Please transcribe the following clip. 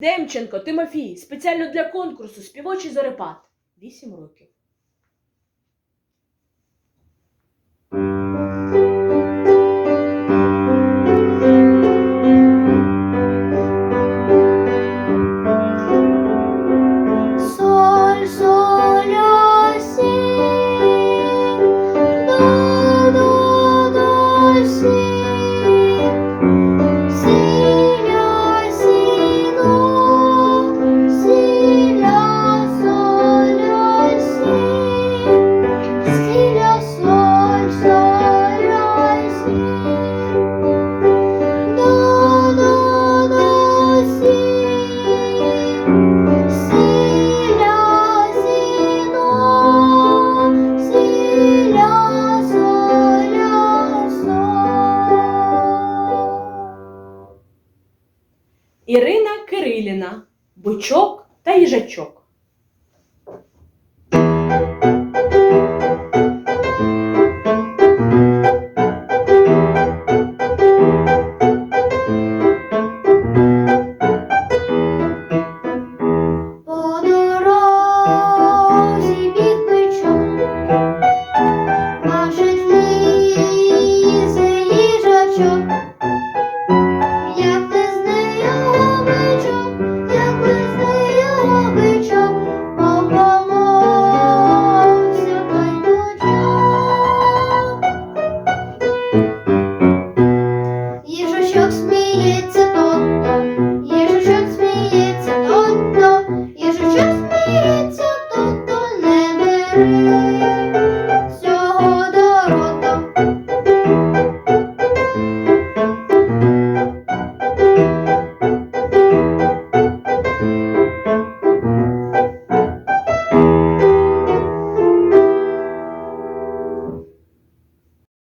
Демченко Тимофій спеціально для конкурсу співочий Зарепат вісім років. Ірина Кириліна, бучок та їжачок.